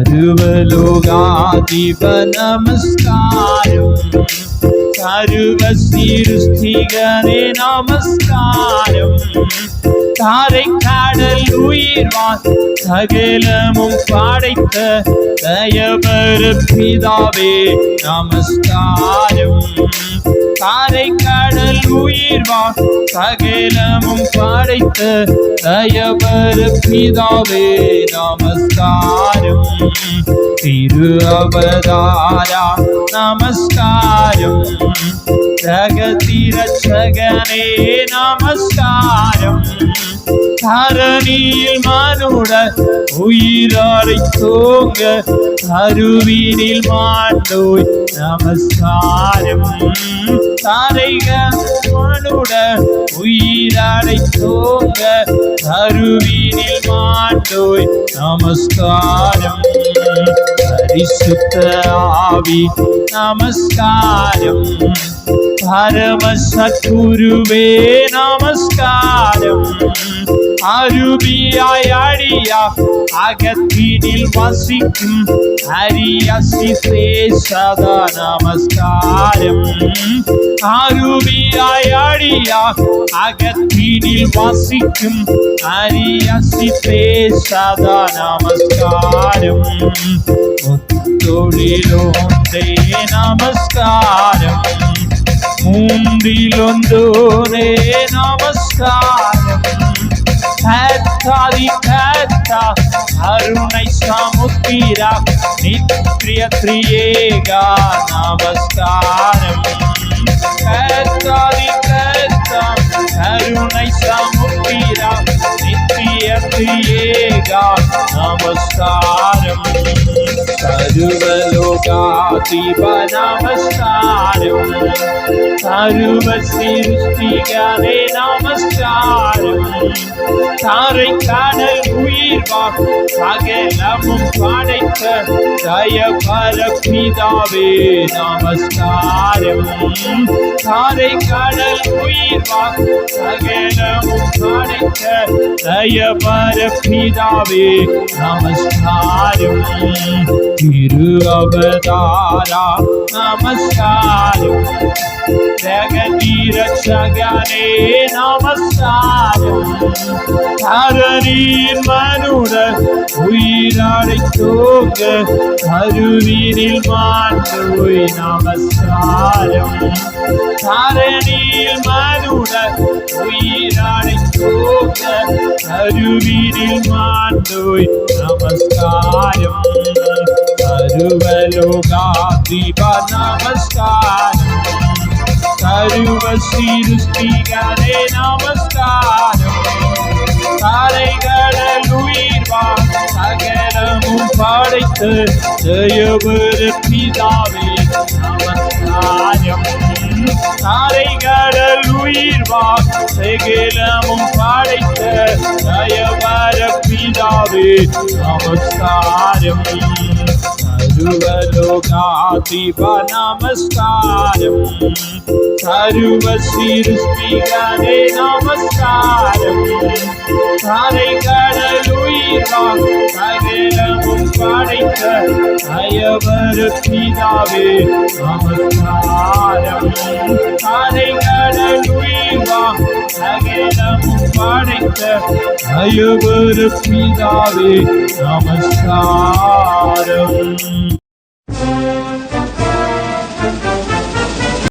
സർവലോകാധിപ നമസ്കാരം സർവസീരുസ്ഥികനെ നമസ്കാരം தாரை காடல் உயிர்வான் சகலமும் படைத்த தயவர பிதாவே நமஸ்காரம் தாரை கடல் உயிர்வான் சகலமும் படைத்த தயவர பிதாவே நமஸ்காரம் திரு அவதாரா நமஸ்காரம் ஜகதிரட்சகனே நமஸ்காரம் தரணியில் மனுட உயிராரை தூங்க அருவினில் மாண்டோய் நமஸ்காரம் தாரைக மனுட உயிராரை தூங்க அருவினில் மாண்டோய் நமஸ்காரம் பரிசுத்த ஆவி நமஸ்காரம் பரம சத்குருவே நமஸ்காரம் അരുവിയായടിയ അകത്തിനിൽ വസിക്കും ഹരിയശിശേഷത നമസ്കാരം അരുവിയായടിയ അകത്തിനിൽ വസിക്കും ഹരിയശിശേഷത നമസ്കാരം തൊഴിലോന്തേ നമസ്കാരം. മൂന്നിലൊന്തോരേ നമസ്കാരം. சாதி கத்தா அருணை சமுத்திரா நித்ய திரியேகா நமஸ்காரம் கத்தாதி கத்தா அருணை சமுத்திரா நித்ய திரியேகா நமஸ்காரம் सर्वलोकाधिप नमस्कारं सर्वसृष्टिगणे नमः நமஸ்காரம். தாரை காணல் உயிர் சகலமும் படைத்த தயபர பிதாவே நமஸ்காரம். தாரை காணல் உயிர் சகலம் दय पर फिरावे नमस्कार। में फिर अवतारा नमस्कार जगती रक्षा ज्ञाने नमस्कार। தாரணியின் மனுடன் உயிராடைத்தோங்க அருவினில் மாற்றுய் நமஸ்காரம். தாரணியில் மனுடன் உயிராடைத்தோங்க அருவினில் மாற்றுய் நமஸ்காரம். அருவலோகாதிப நமஸ்காரம். சர்வ சிருஷ்டிகரே நமஸ்காரம். படைத்த தேயபுர பிதாவே நமஸ்காரம். தாரை கடல் உயிர் வா சகலமும் படைத்த தயவர பிதாவே நமஸ்காரம். सर्वलोकाधिप नमस्कारम् सर्वशिरुष्टिगणे नमस्कारम् हरे कडलु ஆண்டவர் பிதாவே நமஸ்காரம் அரைங்கடலுய்வா அகிலம் படைத்த அயவர் பிதாவே நமஸ்காரம்